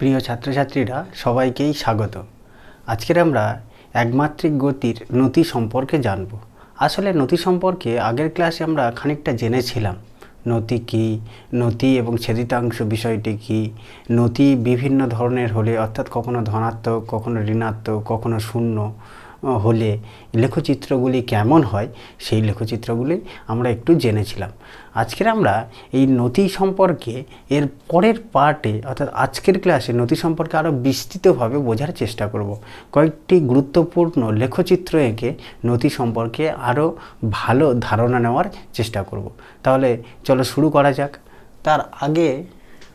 প্রিয় ছাত্রছাত্রীরা, সবাইকেই স্বাগত। আজকের আমরা একমাত্রিক গতির নতি সম্পর্কে জানব। আসলে নতি সম্পর্কে আগের ক্লাসে আমরা খানিকটা জেনেছিলাম। নতি কী? নতি এবং ছেদিতাংশ বিষয়টি কী? নতি বিভিন্ন ধরনের হলে, অর্থাৎ কখনো ধনাত্মক, কখনো ঋণাত্মক, কখনো শূন্য। হলে লেখচিত্রগুলি কেমন হয়, সেই লেখচিত্রগুলি আমরা একটু জেনেছিলাম। আজকের আমরা এই নথি সম্পর্কে এর পরের পার্টে অর্থাৎ আজকের ক্লাসে নথি সম্পর্কে আরও বিস্তৃতভাবে বোঝার চেষ্টা করব। কয়েকটি গুরুত্বপূর্ণ লেখচিত্র এঁকে নথি সম্পর্কে আরও ভালো ধারণা নেওয়ার চেষ্টা করব। তাহলে চলো শুরু করা যাক। তার আগে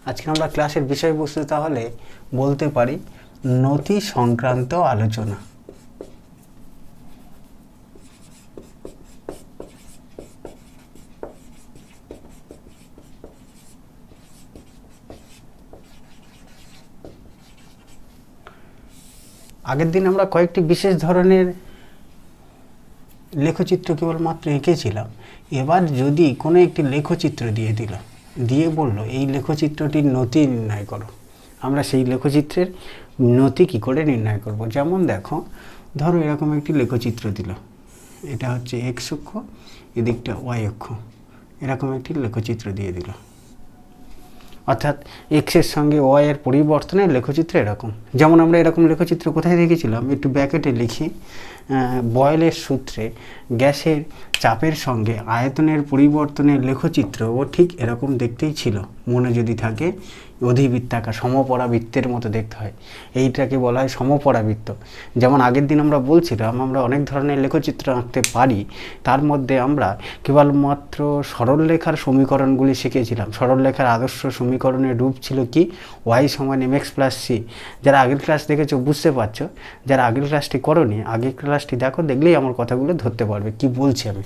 আজকে আমরা ক্লাসের বিষয়বস্তু তাহলে বলতে পারি, নথি সংক্রান্ত আলোচনা। আগের দিন আমরা কয়েকটি বিশেষ ধরনের লেখচিত্র কেবলমাত্র এঁকেছিলাম। এবার যদি কোনো একটি লেখচিত্র দিয়ে দিল, দিয়ে বলল, এই লেখচিত্রটির নতি নির্ণয় করো। আমরা সেই লেখচিত্রের নতি কী করে নির্ণয় করব? যেমন দেখো, ধরো এরকম একটি লেখচিত্র দিল। এটা হচ্ছে এক্স অক্ষ, এদিকটা ওয়াই অক্ষ। এরকম একটি লেখচিত্র দিয়ে দিল। অর্থাৎ এক্সের সঙ্গে ওয়াই এর পরিবর্তনের লেখচিত্র এরকম। যেমন আমরা এরকম লেখচিত্র কোথায় দেখেছিলাম? একটু ব্যাকেটে লিখি। বয়েলের সূত্রে গ্যাসের চাপের সঙ্গে আয়তনের পরিবর্তনের লেখচিত্র ও ঠিক এরকম দেখতেই ছিল। মনে যদি থাকে অধিবৃত্তাকার, সমপরাবৃত্তের মতো দেখতে হয়। এইটাকে বলা হয় সমপরাবৃত্ত। যেমন আগের দিন আমরা বলছিলাম, আমরা অনেক ধরনের লেখচিত্র আঁকতে পারি, তার মধ্যে আমরা কেবলমাত্র সরলরেখার সমীকরণগুলি শিখেছিলাম। সরলরেখার আদর্শ সমীকরণের রূপ ছিল কি? ওয়াই সমান এম এক্স প্লাস সি যারা আগের ক্লাস দেখেছ বুঝতে পারছ, যারা আগের ক্লাসটি করনি, আগের ক্লাসটি দেখো, দেখলেই আমার কথাগুলো ধরতে পারবে। কি বলছি আমি?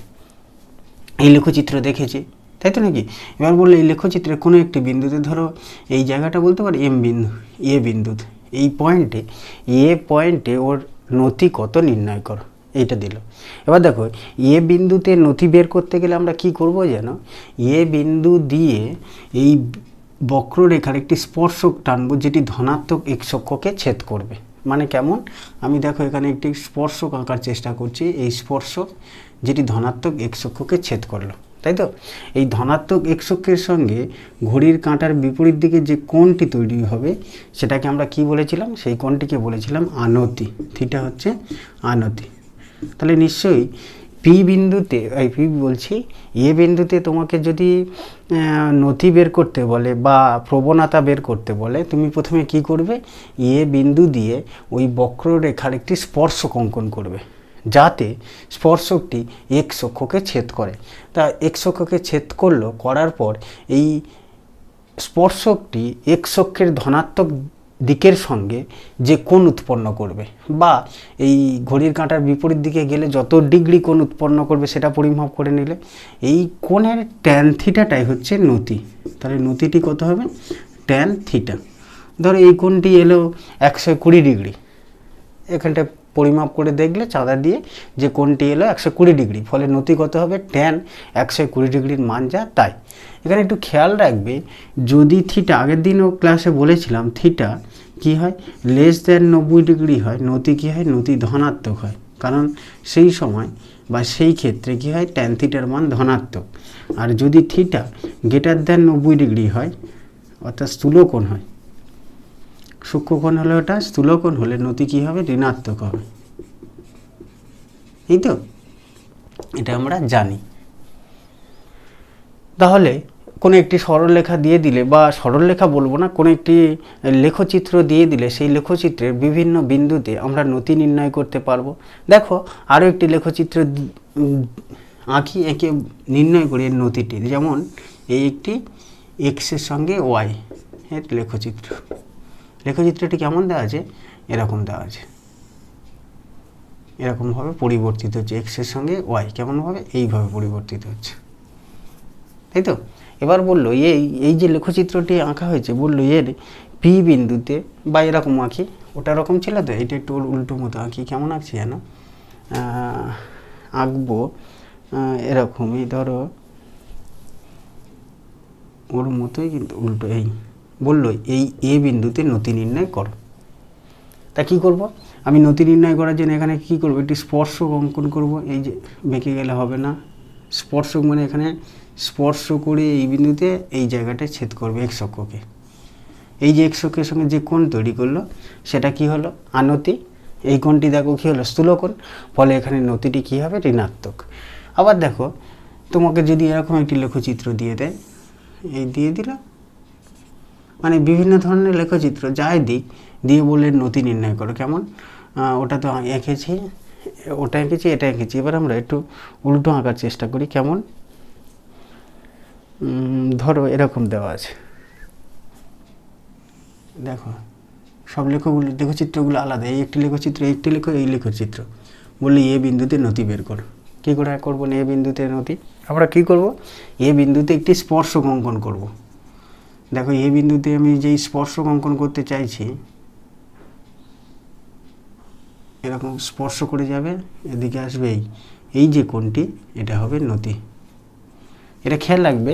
এই লেখচিত্র দেখেছি। তাই তো নাকি? এবার বললে এই লেখচিত্রে কোনো একটি বিন্দুতে ধরো এই জায়গাটা বলতে পারি এম বিন্দু এ বিন্দুতে এই পয়েন্টে এ পয়েন্টে ওর নথি কত নির্ণয় করো, এইটা দিল। এবার দেখো এ বিন্দুতে নথি বের করতে গেলে আমরা কি করব যেন এ বিন্দু দিয়ে এই বক্ররেখার একটি স্পর্শক টানবো যেটি ধনাত্মক এক্স অক্ষকে ছেদ করবে। মানে কেমন? আমি দেখো এখানে একটি স্পর্শক আঁকার চেষ্টা করছি, এই স্পর্শক যেটি ধনাত্মক এক্স অক্ষকে ছেদ করল। তাই তো? এই ধনাত্মক এক্স অক্ষের সঙ্গে ঘড়ির কাঁটার বিপরীত দিকে যে কোণটি তৈরি হবে, সেটাকে আমরা কি বলেছিলাম? সেই কোণটিকে বলেছিলাম আনতি। থিটা হচ্ছে আনতি। তাহলে নিশ্চয়ই পি বিন্দুতে, এই পি বলছি এ বিন্দুতে তোমাকে যদি নথি বের করতে বলে বা প্রবণতা বের করতে বলে, তুমি প্রথমে কি করবে? এ বিন্দু দিয়ে ওই বক্ররেখার একটি স্পর্শক অঙ্কন করবে। যাতে স্পর্শকটি এক্স অক্ষকে ছেদ করে। তা এক্স অক্ষকে ছেদ করল, করার পর এই স্পর্শকটি এক্স অক্ষের ধনাত্মক দিকের সঙ্গে যে কোণ উৎপন্ন করবে বা এই ঘড়ির কাঁটার বিপরীত দিকে গেলে যত ডিগ্রি কোণ উৎপন্ন করবে সেটা পরিমাপ করে নিলে এই কোণের ট্যান থিটাটাই হচ্ছে নতি। তাহলে নতিটি কত হবে? ট্যান থিটা ধরো এই কোণটি এলো একশো কুড়ি ডিগ্রি। এখানটা পরিমাপ করে দেখলে চাঁদা দিয়ে যে কোনটি এলো একশো কুড়ি ডিগ্রি, ফলে নতি কত হবে? ট্যান একশো কুড়ি ডিগ্রির মান যা তাই। এখানে একটু খেয়াল রাখবে, যদি থিটা আগের দিনও ক্লাসে বলেছিলাম থিটা কি হয়? লেস দেন নব্বই ডিগ্রি হয় নতি কি হয়? নতি ধনাত্মক হয়। কারণ সেই সময় বা সেই ক্ষেত্রে কি হয়? ট্যান থিটার মান ধনাত্মক। আর যদি থিটা গেটার দেন নব্বই ডিগ্রি হয়, অর্থাৎ স্থূলকোণ হয় সূক্ষ্মকোণ হলে ওটা, স্থূলকোণ হলে নতি কী হবে? ঋণাত্মক হবে। এই তো? এটা আমরা জানি। তাহলে কোনো একটি সরলরেখা দিয়ে দিলে বা সরলরেখা বলব না, কোনো একটি লেখচিত্র দিয়ে দিলে সেই লেখচিত্রের বিভিন্ন বিন্দুতে আমরা নতি নির্ণয় করতে পারব। দেখো, আরও একটি লেখচিত্র আঁকি, এঁকে নির্ণয় করি এর নতিটি। যেমন, এই একটি এক্সের সঙ্গে ওয়াই এর লেখচিত্র। লেখচিত্রটি কেমন দেওয়া আছে? এরকম দেওয়া আছে। এরকমভাবে পরিবর্তিত হচ্ছে। এক্সের সঙ্গে ওয়াই কেমনভাবে? এইভাবে পরিবর্তিত হচ্ছে। তাই তো? এবার বলল, এই এই যে লেখচিত্রটি আঁকা হয়েছে, বলল এর পি বিন্দুতে বা এরকম আঁকি। ওটা রকম ছিল তো? এটা একটু উল- উল্টো মতো আঁকি। কেমন আঁকছি যেন? আঁকবো এরকমই, ধরো। ওর মতোই কিন্তু উল্টো, এই বলল, এই, এ বিন্দুতে নতি নির্ণয় করো। তা কি করব? আমি নতি নির্ণয় করার জন্য এখানে কি করব? একটি স্পর্শক অঙ্কন করব। এই যে বেঁকে গেলে হবে না। স্পর্শক মানে এখানে স্পর্শ করে এই বিন্দুতে এই জায়গাটায় ছেদ করবে এক অক্ষকে। এই যে এক অক্ষের সঙ্গে যে কোণ তৈরি করল, সেটা কি হলো? আনতি। এই কোণটি দেখো কী হলো? স্থূলকোণ। ফলে এখানে নতিটি কী হবে? ঋণাত্মক। আবার দেখো, তোমাকে যদি এরকম একটি লেখচিত্র দিয়ে দেয়, এই দিয়ে দিল মানে বিভিন্ন ধরনের লেখচিত্র যাই দিক দিয়ে বললে নতি নির্ণয় করো। কেমন? ওটা তো এঁকেছি, ওটা এঁকেছি, এটা এঁকেছি। এবার আমরা একটু উল্টো আঁকার চেষ্টা করি। কেমন? ধরো এরকম দেওয়া আছে। দেখো, সব লেখকগুলো লেখচিত্রগুলো আলাদা। এই একটি লেখচিত্র একটি লেখ এই লেখচিত্র। বললে এ বিন্দুতে নতি বের করো। কী করে করব না এ বিন্দুতে নতি আমরা কি করব? এ বিন্দুতে একটি স্পর্শক অঙ্কন করব। দেখো এ বিন্দুতে আমি যেই স্পর্শক অঙ্কন করতে চাইছি, এরকম স্পর্শ করে যাবে, এদিকে আসবে এই এই যে কোনটি এটা হবে নতি। এটা খেয়াল রাখবে,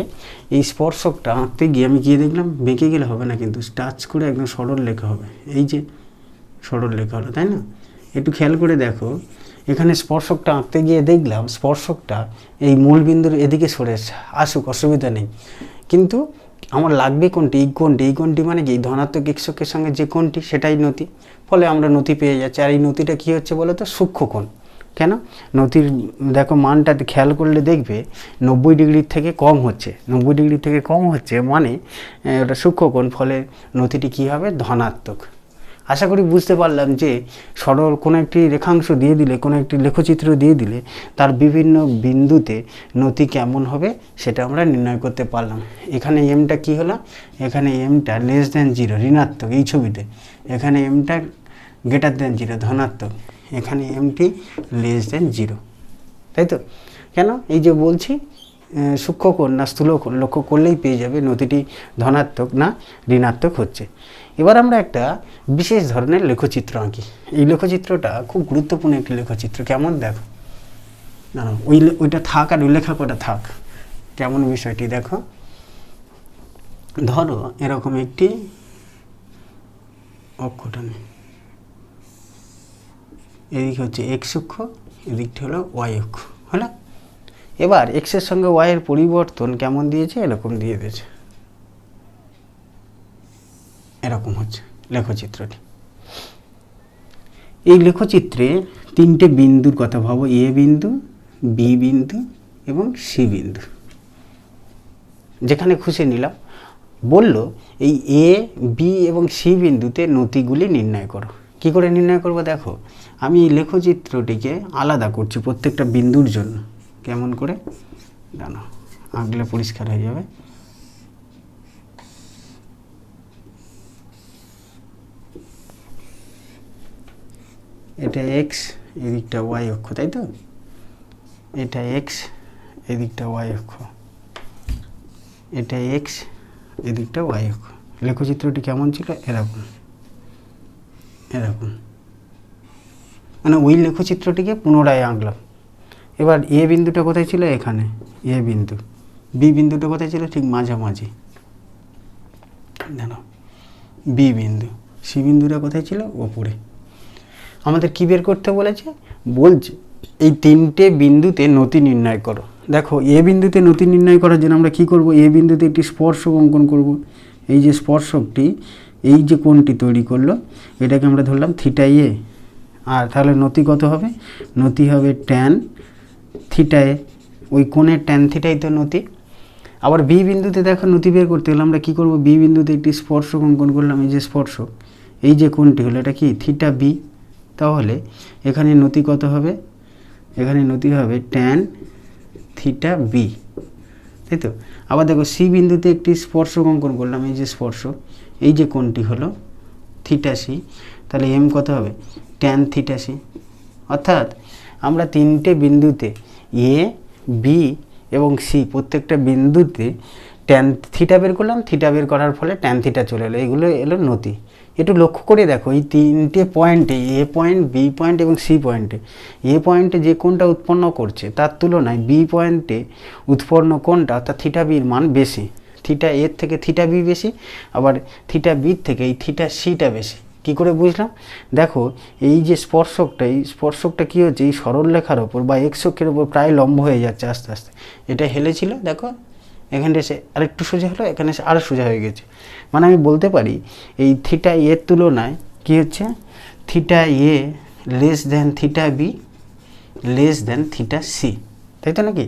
এই স্পর্শকটা আঁকতে গিয়ে আমি গিয়ে দেখলাম, বেঁকে গেলে হবে না কিন্তু, টাচ করে একদম সরল লেখা হবে। এই যে সরল লেখা হলো, তাই না? একটু খেয়াল করে দেখো, এখানে স্পর্শকটা আঁকতে গিয়ে দেখলাম, স্পর্শকটা এই মূল বিন্দুর এদিকে সরে আসুক, অসুবিধা নেই। কিন্তু আমার লাগবে কোনটি? এই কোনটি? এই কোনটি মানে কি? ধনাত্মক এক্সকের সঙ্গে যে কোনটি, সেটাই নথি ফলে আমরা নথি পেয়ে যাচ্ছি। আর এই নথিটা কী হচ্ছে বলো তো সূক্ষ্ম কোণ। কেন? নথির দেখো, মানটা খেয়াল করলে দেখবে, নব্বই ডিগ্রির থেকে কম হচ্ছে। নব্বই ডিগ্রি থেকে কম হচ্ছে মানে ওটা সূক্ষ্মকোণ ফলে নথিটি কী হবে? ধনাত্মক। আশা করি বুঝতে পারলাম যে সরল কোনো একটি রেখাংশ দিয়ে দিলে, কোনো একটি লেখচিত্র দিয়ে দিলে তার বিভিন্ন বিন্দুতে নতি কেমন হবে সেটা আমরা নির্ণয় করতে পারলাম। এখানে এমটা কি হলো? এখানে এমটা লেস দেন জিরো ঋণাত্মক এই ছবিতে। এখানে এমটা গ্রেটার দেন জিরো ধনাত্মক। এখানে এমটি লেস দেন জিরো তাই তো? কেন? এই যে বলছি সূক্ষ্মকোণ না স্থূলকোণ লক্ষ্য করলেই পেয়ে যাবে নদীটি ধনাত্মক না ঋণাত্মক হচ্ছে। এবার আমরা একটা বিশেষ ধরনের লেখচিত্র আঁকি। এই লেখচিত্রটা খুব গুরুত্বপূর্ণ একটি লেখচিত্র। কেমন দেখো? না ওই ওইটা থাক আর ওই লেখাপটা থাক। কেমন বিষয়টি দেখো? ধরো, এরকম একটি অক্ষটা নেই এদিকে হচ্ছে এক্স অক্ষ, এদিকটি হলো ওয়াই অক্ষ, হলো? এবার এক্সের সঙ্গে ওয়াইয়ের পরিবর্তন কেমন দিয়েছে? এরকম দিয়ে দিয়েছে। এরকম হচ্ছে লেখচিত্রটি। এই লেখচিত্রে তিনটে বিন্দুর কথা ভাবো, এ বিন্দু, বি বিন্দু এবং সি বিন্দু। যেখানে খুশি নিলাম। বলল, এই এ, বি এবং সি বিন্দুতে নতিগুলি নির্ণয় করো। কি করে নির্ণয় করব দেখো? আমি এই লেখচিত্রটিকে আলাদা করছি প্রত্যেকটা বিন্দুর জন্য। কেমন করে? জানো আঁকলে পরিষ্কার হয়ে যাবে। এটা এক্স এদিকটা ওয়াই অক্ষ, তাই তো? এটা এক্স এদিকটা ওয়াই অক্ষ। এটা এক্স এদিকটা ওয়াই অক্ষ। লেখচিত্রটি কেমন ছিল? এরকম। এরকম। মানে ওই লেখচিত্রটিকে পুনরায় আঁকলাম। এবার এ বিন্দুটা কোথায় ছিল? এখানে। এ বিন্দু। বি বিন্দুটা কোথায় ছিল? ঠিক মাঝামাঝি। জানো বি বিন্দু। সি বিন্দুটা কোথায় ছিল? ওপরে। আমাদের কি বের করতে বলেছে? বলছে, এই তিনটে বিন্দুতে নতি নির্ণয় করো। দেখো, এ বিন্দুতে নতি নির্ণয় করার জন্য আমরা কি করব? এ বিন্দুতে একটি স্পর্শক অঙ্কন করব। এই যে স্পর্শকটি, এই যে কোণটি তৈরি করল, এটাকে আমরা ধরলাম থিটা এ আর তাহলে নতি কত হবে? নতি হবে ট্যান থিটা এ ওই কোণের ট্যান থিটাই তো নতি। আবার বি বিন্দুতে দেখো নতি বের করতে গেলে আমরা কী করব? বি বিন্দুতে একটি স্পর্শক অঙ্কন করলাম, এই যে স্পর্শক। এই যে কোণটি হলো, এটা কি? থিটা বি তাহলে এখানে নতি কত হবে? এখানে নতি হবে ট্যান থিটা বি তাই তো? আবার দেখো সি বিন্দুতে একটি স্পর্শক অঙ্কন করলাম, এই যে স্পর্শ, এই যে কোণটি হলো থিটা সি তাহলে এম কত হবে? ট্যান থিটা সি অর্থাৎ আমরা তিনটে বিন্দুতে এ বি এবং সি প্রত্যেকটা বিন্দুতে ট্যান থিটা বের করলাম থিটা বের করার ফলে ট্যান থিটা চলে এলো, এগুলো এলো নতি। একটু লক্ষ্য করে দেখো, এই তিনটে পয়েন্টে এ পয়েন্ট বি পয়েন্ট এবং সি পয়েন্টে এ পয়েন্টে যে কোনটা উৎপন্ন করছে তার তুলনায় বি পয়েন্টে উৎপন্ন কোনটা অর্থাৎ থিটা বির মান বেশি। থিটা এর থেকে থিটা বি বেশি, আবার থিটা বির থেকে এই থিটা সিটা বেশি। কি করে বুঝলাম? দেখো, এই যে স্পর্শকটা, এই স্পর্শকটা কী হচ্ছে? এই সরল রেখার ওপর বা এক্সকের ওপর প্রায় লম্ব হয়ে যাচ্ছে আস্তে আস্তে। এটা হেলেছিল, দেখো। এখানটা এসে আরেকটু সোজা হলো, এখানে এসে আরও সোজা হয়ে গেছে। মানে আমি বলতে পারি, এই থিটা এর তুলনায় কী হচ্ছে? Theta A less than theta B less than theta C তাই তো নাকি?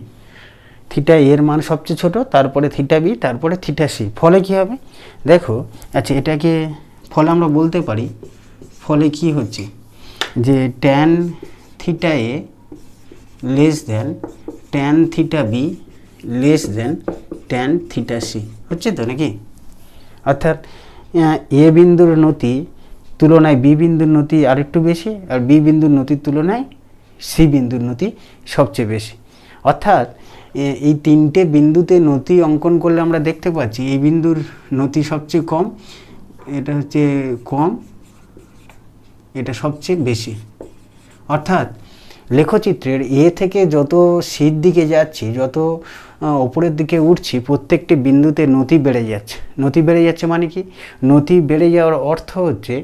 থিটা এর মান সবচেয়ে ছোট, তারপরে থিটা বি তারপরে থিটা সি ফলে কি হবে? দেখো আচ্ছা এটাকে ফলে আমরা বলতে পারি, ফলে কি হচ্ছে? যে tan theta A less than tan theta B less than tan theta C হচ্ছে তো নাকি? অর্থাৎ এ বিন্দুর নতি তুলনায় বি বিন্দুর নতি আরেকটু বেশি আর বি বিন্দুর নতির তুলনায় সি বিন্দুর নতি সবচেয়ে বেশি। অর্থাৎ এই তিনটে বিন্দুতে নতি অঙ্কন করলে আমরা দেখতে পাচ্ছি এই বিন্দুর নতি সবচেয়ে কম, এটা হচ্ছে কম, এটা সবচেয়ে বেশি। অর্থাৎ লেখচিত্রের এ থেকে যত সির দিকে যাচ্ছি, যত ওপরের দিকে উঠছি, প্রত্যেকটি বিন্দুতে নতি বেড়ে যাচ্ছে। নতি বেড়ে যাচ্ছে মানে কি? নতি বেড়ে যাওয়ার অর্থ হচ্ছে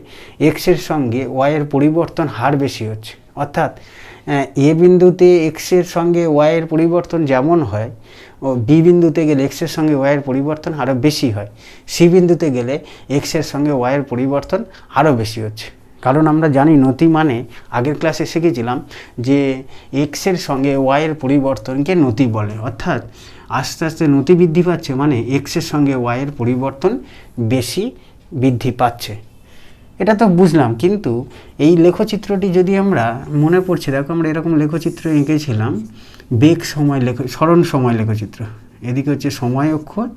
এক্সের সঙ্গে ওয়াইয়ের পরিবর্তন হার বেশি হচ্ছে। অর্থাৎ এ বিন্দুতে এক্সের সঙ্গে ওয়াইয়ের পরিবর্তন যেমন হয়, ও বি বিন্দুতে গেলে এক্সের সঙ্গে ওয়াইয়ের পরিবর্তন আরও বেশি হয়। সি বিন্দুতে গেলে এক্সের সঙ্গে ওয়াইয়ের পরিবর্তন আরও বেশি হচ্ছে। কারণ আমরা জানি নতি মানে আগের ক্লাসে শিখেছিলাম যে এক্সের সঙ্গে ওয়াইয়ের পরিবর্তনকে নতি বলে। অর্থাৎ আস্তে আস্তে নতি বৃদ্ধি পাচ্ছে মানে এক্সের সঙ্গে ওয়াইয়ের পরিবর্তন বেশি বৃদ্ধি পাচ্ছে। এটা তো বুঝলাম, কিন্তু এই লেখচিত্রটি যদি আমরা মনে পড়ছে, দেখো আমরা এরকম লেখচিত্র এঁকেছিলাম, বেগ সময় লেখ, স্মরণ সময় লেখচিত্র। এদিকে হচ্ছে সময় অক্ষর,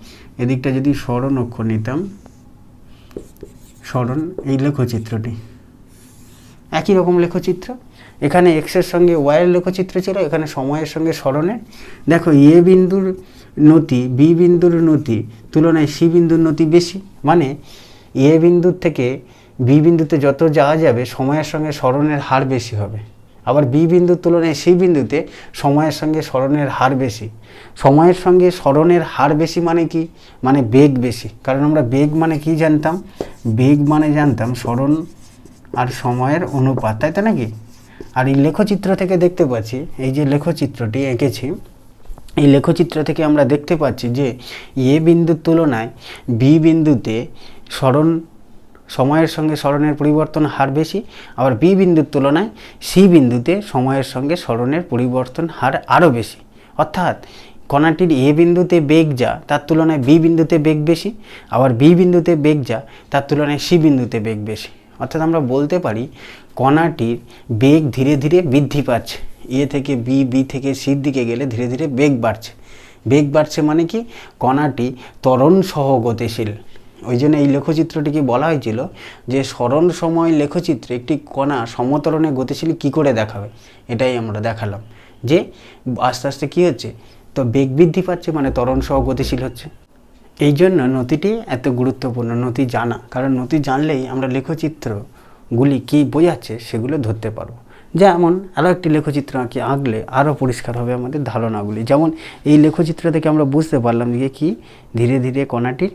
এদিকটা যদি স্মরণ অক্ষর নিতাম, স্মরণ, এই লেখচিত্রটি। একই রকম লেখচিত্র। এখানে এক্সের সঙ্গে ওয়াইয়ের লেখচিত্র ছিল, এখানে সময়ের সঙ্গে স্মরণের দেখো এ বিন্দুর নতি বি বিন্দুর নতি, তুলনায় সি বিন্দুর নতি বেশি। মানে এ বিন্দুর থেকে বি বিন্দুতে যত যাওয়া যাবে, সময়ের সঙ্গে স্মরণের হার বেশি হবে। আবার বি বিন্দুর তুলনায় সি বিন্দুতে সময়ের সঙ্গে স্মরণের হার বেশি। সময়ের সঙ্গে স্মরণের হার বেশি মানে কি? মানে বেগ বেশি। কারণ আমরা বেগ মানে কি জানতাম? বেগ মানে জানতাম স্মরণ আর সময়ের অনুপাত, তাই তো নাকি? আর এই লেখচিত্র থেকে দেখতে পাচ্ছি, এই যে লেখচিত্রটি এঁকেছি, এই লেখচিত্র থেকে আমরা দেখতে পাচ্ছি যে এ বিন্দুর তুলনায় বি বিন্দুতে স্মরণ, সময়ের সঙ্গে স্মরণের পরিবর্তন হার বেশি, আবার বি বিন্দুর তুলনায় সি বিন্দুতে সময়ের সঙ্গে স্মরণের পরিবর্তন হার আরও বেশি। অর্থাৎ কণাটির এ বিন্দুতে বেগ যা, তার তুলনায় বি বিন্দুতে বেগ বেশি, আবার বি বিন্দুতে বেগ যা, তার তুলনায় সি বিন্দুতে বেগ বেশি। অর্থাৎ আমরা বলতে পারি কণাটির বেগ ধীরে ধীরে বৃদ্ধি পাচ্ছে। এ থেকে বি বি থেকে সির দিকে গেলে ধীরে ধীরে বেগ বাড়ছে। বেগ বাড়ছে মানে কি? কণাটি ত্বরণ সহ গতিশীল। ওই জন্য এই লেখচিত্রটিকে বলা হয়েছিল যে স্মরণ সময় লেখচিত্রে একটি কণা সমতরণে গতিশীল কি করে দেখাবে? এটাই আমরা দেখালাম। যে আস্তে আস্তে কী হচ্ছে? তো বেগ বৃদ্ধি পাচ্ছে মানে ত্বরণ সহ গতিশীল হচ্ছে। এই জন্য নথিটি এত গুরুত্বপূর্ণ, নথি জানা। কারণ নথি জানলেই আমরা লেখচিত্রগুলি কী বোঝাচ্ছে সেগুলো ধরতে পারব। যেমন, আরও একটি লেখচিত্র আঁকি আঁকলে আরও পরিষ্কার হবে আমাদের ধারণাগুলি। যেমন, এই লেখচিত্র থেকে আমরা বুঝতে পারলাম যে কি, ধীরে ধীরে কণাটির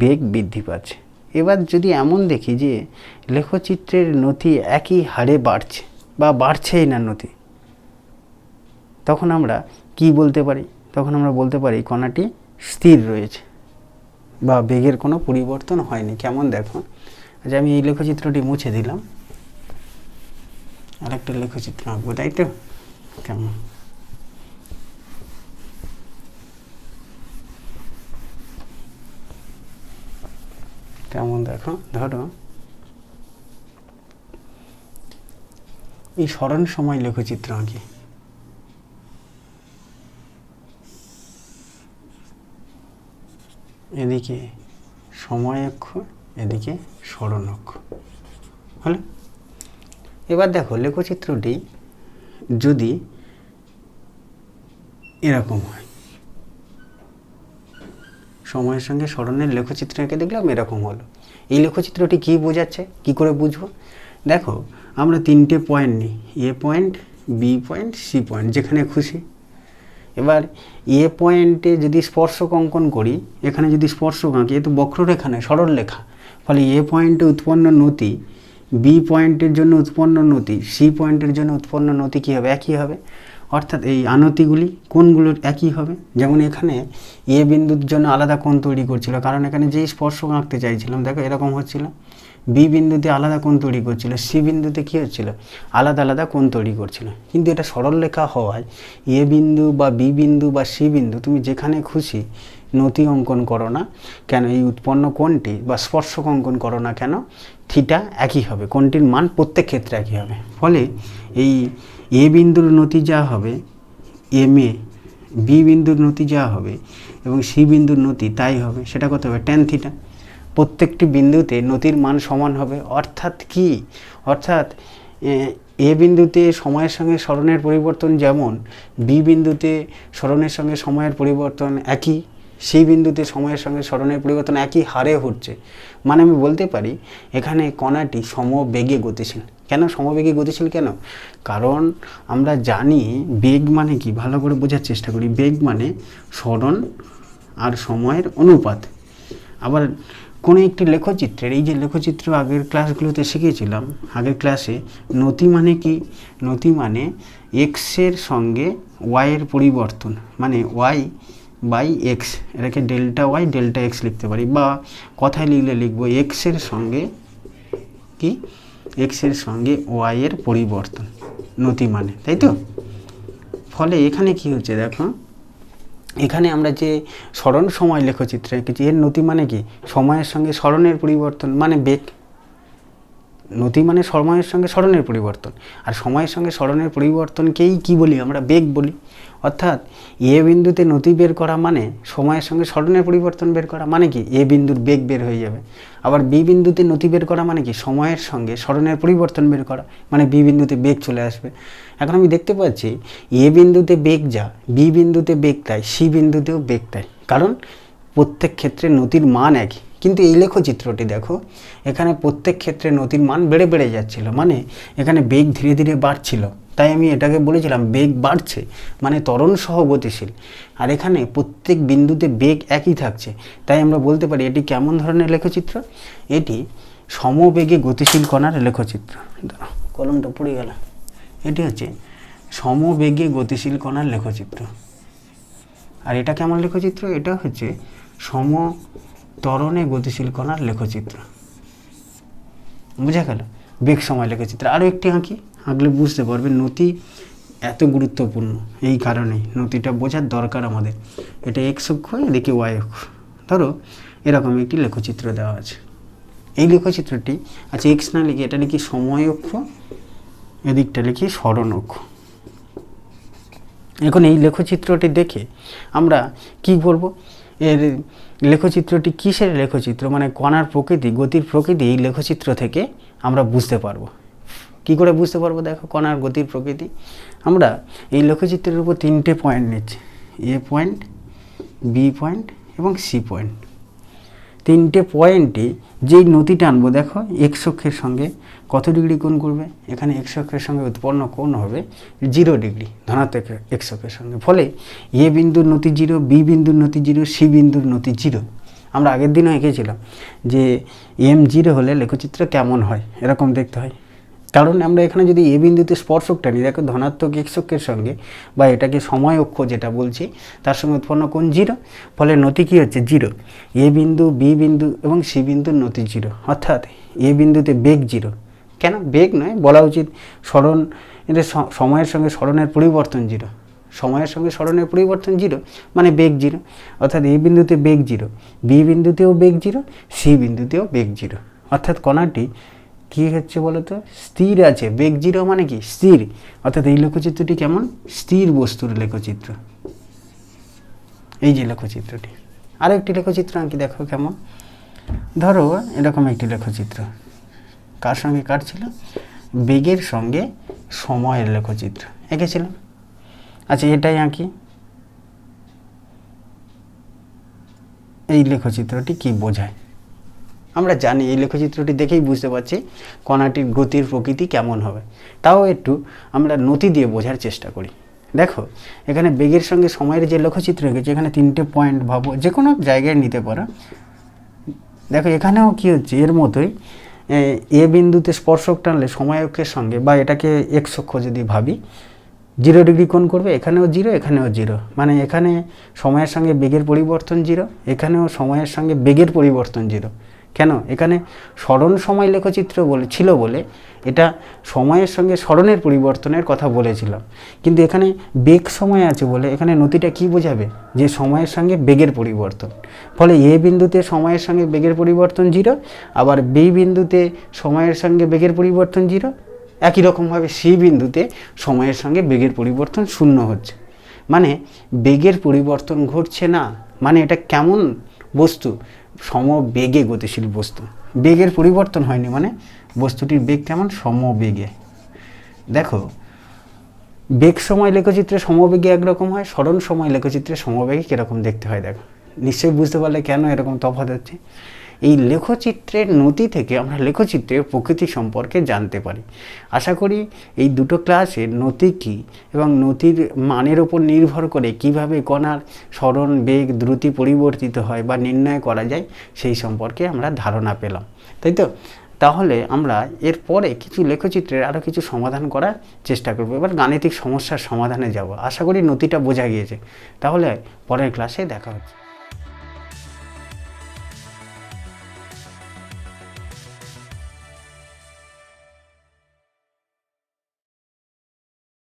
বেগ বৃদ্ধি পাচ্ছে। এবার যদি এমন দেখি যে লেখচিত্রের নথি একই হারে বাড়ছে বা বাড়ছেই না নথি, তখন আমরা কি বলতে পারি? তখন আমরা বলতে পারি কণাটি স্থির রয়েছে। বা বেগের কোনো পরিবর্তন হয়নি। কেমন দেখো? আচ্ছা আমি এই লেখচিত্রটি মুছে দিলাম। আর একটা লেখচিত্র আঁকবো, তাই তো? কেমন? কেমন দেখো? ধরো। এই স্মরণ সময় লেখচিত্র আঁকি। এদিকে সময় এদিকে স্মরণ অক্ষর হলো? এবার দেখো লেখচিত্রটি যদি এরকম হয়। সময়ের সঙ্গে স্মরণের লেখচিত্র এঁকে দেখলাম এরকম হলো। এই লেখচিত্রটি কী বোঝাচ্ছে? কি করে বুঝব? দেখো, আমরা তিনটে পয়েন্ট নিই। A point B point C point যেখানে খুশি। এবার এ পয়েন্টে যদি স্পর্শক অঙ্কন করি, এখানে যদি স্পর্শক আঁকি, এ তো বক্ররেখা নয়, সরল রেখা। ফলে এ পয়েন্টে উৎপন্ন নতি বি পয়েন্টের জন্য উৎপন্ন নতি সি পয়েন্টের জন্য উৎপন্ন নতি কী হবে? একই হবে। অর্থাৎ এই আনতিগুলি কোনগুলোর একই হবে। যেমন এখানে এ বিন্দুর জন্য আলাদা কোণ তৈরি করছিল, কারণ এখানে যেই স্পর্শক আঁকতে চাইছিলাম, দেখো এরকম হচ্ছিল। বি বিন্দুতে আলাদা কোণ তৈরি করছিল সি বিন্দুতে কী হচ্ছিল? আলাদা আলাদা কোণ তৈরি করছিল। কিন্তু এটা সরল রেখা হওয়ায় এ বিন্দু বা বি বিন্দু বা সি বিন্দু, তুমি যেখানে খুশি নতি অঙ্কন করো না কেন, এই উৎপন্ন কোণটি বা স্পর্শক অঙ্কন করো না কেন থিটা একই হবে, কোণটির মান প্রত্যেক ক্ষেত্রে একই হবে। ফলে এই এ বিন্দুর নতি যা হবে এম এ বি বিন্দুর নতি যা হবে এবং সি বিন্দুর নতি তাই হবে, সেটা কত হবে? টেন থিটা প্রত্যেকটি বিন্দুতে নতির মান সমান হবে। অর্থাৎ কি? অর্থাৎ এ, বিন্দুতে সময়ের সঙ্গে স্মরণের পরিবর্তন যেমন বি বিন্দুতে স্মরণের সঙ্গে সময়ের পরিবর্তন একই সি বিন্দুতে সময়ের সঙ্গে স্মরণের পরিবর্তন একই হারে হচ্ছে মানে আমি বলতে পারি এখানে কণাটি সমবেগে গতিশীল। কেন সমবেগে গতিশীল কেন? কারণ আমরা জানি বেগ মানে কি? ভালো করে বোঝার চেষ্টা করি। বেগ মানে স্মরণ আর সময়ের অনুপাত। আবার কোনো একটি লেখচিত্রের, এই যে লেখচিত্র আগের ক্লাসগুলোতে শিখেছিলাম আগের ক্লাসে নতি মানে কি? নতি মানে এক্সের সঙ্গে ওয়াইয়ের পরিবর্তন মানে ওয়াই বাই এক্স এটাকে ডেল্টা ওয়াই ডেল্টা এক্স লিখতে পারি, বা কথায় লিখলে লিখব এক্সের সঙ্গে কি? এক্সের সঙ্গে ওয়াইয়ের পরিবর্তন নতি মানে তাই তো? ফলে এখানে কি হচ্ছে দেখো এখানে আমরা যে স্মরণ সময় লেখচিত্রে, এর নতি মানে কি? সময়ের সঙ্গে স্মরণের পরিবর্তন মানে বেগ নতি মানে সময়ের সঙ্গে স্মরণের পরিবর্তন। আর সময়ের সঙ্গে স্মরণের পরিবর্তনকেই কি বলি আমরা? বেগ বলি। অর্থাৎ এ বিন্দুতে নতি বের করা মানে সময়ের সঙ্গে স্মরণের পরিবর্তন বের করা মানে কি? এ বিন্দুর বেগ বের হয়ে যাবে। আবার বি বিন্দুতে নতি বের করা মানে কি? সময়ের সঙ্গে স্মরণের পরিবর্তন বের করা মানে বি বিন্দুতে বেগ চলে আসবে। এখন আমি দেখতে পাচ্ছি এ বিন্দুতে বেগ যা, বি বিন্দুতে বেগ তাই, সি বিন্দুতেও বেগ তাই। কারণ প্রত্যেক ক্ষেত্রে নতির মান একই। কিন্তু এই লেখচিত্রটি দেখো, এখানে প্রত্যেক ক্ষেত্রে নতির মান বেড়ে বেড়ে যাচ্ছিল। মানে এখানে বেগ ধীরে ধীরে বাড়ছিল। তাই আমি এটাকে বলেছিলাম বেগ বাড়ছে মানে ত্বরণ সহ গতিশীল। আর এখানে প্রত্যেক বিন্দুতে বেগ একই থাকছে। তাই আমরা বলতে পারি এটি কেমন ধরনের লেখচিত্র? এটি সমবেগে গতিশীল কণার লেখচিত্র। কলমটা পড়ে গেল। এটি হচ্ছে সমবেগে গতিশীল কণার লেখচিত্র। আর এটা কেমন লেখচিত্র? এটা হচ্ছে সম ত্বরণে গতিশীল কণার লেখচিত্র। বুঝা গেল? বেগ সময় লেখচিত্র। আরও একটি আঁকি, আঁকলে বুঝতে পারবে নতি এত গুরুত্বপূর্ণ। এই কারণেই নতিটা বোঝার দরকার আমাদের। এটা এক্স অক্ষ, এদিকে ওয়াই অক্ষ। ধরো, এরকম একটি লেখচিত্র দেওয়া আছে। এই লেখচিত্রটি আচ্ছা এক্স না লিখে এটা লিখি সময় অক্ষ, এদিকটা লিখি স্মরণ অক্ষ। এখন এই লেখচিত্রটি দেখে আমরা কি বলব এর লেখচিত্রটি কিসের লেখচিত্র? মানে কণার প্রকৃতি, গতির প্রকৃতি এই লেখচিত্র থেকে আমরা বুঝতে পারব। কি করে বুঝতে পারব দেখো, কণার গতির প্রকৃতি। আমরা এই লেখচিত্রের উপর তিনটে পয়েন্ট নিচ্ছি। এ পয়েন্ট বি পয়েন্ট এবং সি পয়েন্ট তিনটে পয়েন্টে যেই নতিটা আনব, দেখো এক্স অক্ষের সঙ্গে কত ডিগ্রি কোণ করবে? এখানে এক্স অক্ষের সঙ্গে উৎপন্ন কোণ হবে জিরো ডিগ্রি, ধনাত্মক এক্স সঙ্গে। ফলে এ বিন্দুর নতি জিরো বি বিন্দুর নতি জিরো সি বিন্দুর নতি জিরো আমরা আগের দিনও এঁকেছিলাম যে এম জিরো হলে লেখচিত্র কেমন হয়, এরকম দেখতে হয়। কারণ আমরা এখানে যদি এ বিন্দুতে স্পর্শকটা নিই, দেখো ধনাত্মক এক্স অক্ষের সঙ্গে বা এটাকে সময় অক্ষ যেটা বলছি, তার সঙ্গে উৎপন্ন কোণ জিরো ফলে নতি কী হচ্ছে জিরো এ বিন্দু বি বিন্দু এবং সি বিন্দুর নতি জিরো অর্থাৎ এ বিন্দুতে বেগ জিরো কেন? বেগ নয়, বলা উচিত স্মরণ এদের সময়ের সঙ্গে স্মরণের পরিবর্তন জিরো। সময়ের সঙ্গে স্মরণের পরিবর্তন জিরো মানে বেগ জিরো। অর্থাৎ এ বিন্দুতে বেগ জিরো, বি বিন্দুতেও বেগ জিরো, সি বিন্দুতেও বেগ জিরো। অর্থাৎ কণাটি কী হচ্ছে বলো তো স্থির আছে। বেগ জিরো মানে কি? স্থির। অর্থাৎ এই লেখচিত্রটি কেমন? স্থির বস্তুর লেখচিত্র। এই যে লেখচিত্রটি। আরও একটি লেখচিত্র আঁকি দেখো কেমন? ধরো এরকম একটি লেখচিত্র। কার সঙ্গে কার ছিল? বেগের সঙ্গে সময়ের লেখচিত্র। এঁকেছিলাম আচ্ছা এটাই আঁকি। এই লেখচিত্রটি কি বোঝায়? আমরা জানি এই লেখচিত্রটি দেখেই বুঝতে পারছি কণাটির গতির প্রকৃতি কেমন হবে। তাও একটু আমরা নতি দিয়ে বোঝার চেষ্টা করি। দেখো, এখানে বেগের সঙ্গে সময়ের যে লেখচিত্র রেখেছে এখানে তিনটে পয়েন্ট ভাবো। যে কোনো জায়গায় নিতে পারো। দেখো, এখানেও কি হচ্ছে? এর মতোই এ, বিন্দুতে স্পর্শক টানলে সময়কের সঙ্গে বা এটাকে এক্স অক্ষ যদি ভাবি জিরো ডিগ্রি কোণ করবে এখানেও জিরো এখানেও জিরো মানে এখানে সময়ের সঙ্গে বেগের পরিবর্তন জিরো এখানেও সময়ের সঙ্গে বেগের পরিবর্তন জিরো কেন? এখানে স্মরণ সময় লেখচিত্র বলে, ছিল বলে এটা সময়ের সঙ্গে স্মরণের পরিবর্তনের কথা বলেছিলাম। কিন্তু এখানে বেগ সময় আছে বলে এখানে নতিটা কি বোঝাবে? যে সময়ের সঙ্গে বেগের পরিবর্তন। ফলে এ বিন্দুতে সময়ের সঙ্গে বেগের পরিবর্তন জিরো, আবার বি বিন্দুতে সময়ের সঙ্গে বেগের পরিবর্তন জিরো। একই রকমভাবে সি বিন্দুতে সময়ের সঙ্গে বেগের পরিবর্তন শূন্য হচ্ছে। মানে বেগের পরিবর্তন ঘটছে না। মানে এটা কেমন বস্তু? সমবেগে গতিশীল বস্তু। বেগের পরিবর্তন হয়নি মানে বস্তুটির বেগ কেমন? সমবেগে। দেখো, বেগ সময় লেখচিত্রে সমবেগে একরকম হয়, স্মরণ সময় লেখচিত্রে সমবেগে কীরকম দেখতে হয়, দেখো। নিশ্চয়ই বুঝতে পারলে কেন এরকম তফাৎ হচ্ছে? এই লেখচিত্রের নতি থেকে আমরা লেখচিত্রের প্রকৃতি সম্পর্কে জানতে পারি। আশা করি এই দুটো ক্লাসে নতি কী এবং নতির মানের ওপর নির্ভর করে কীভাবে কণার স্মরণ, বেগ, দ্রুতি পরিবর্তিত হয় বা নির্ণয় করা যায় সেই সম্পর্কে আমরা ধারণা পেলাম। তাই তো? তাহলে আমরা এরপরে কিছু লেখচিত্রের আরও কিছু সমাধান করার চেষ্টা করব। এবার গাণিতিক সমস্যার সমাধানে যাব। আশা করি নতিটা বোঝা গিয়েছে। তাহলে পরের ক্লাসে দেখা হচ্ছে।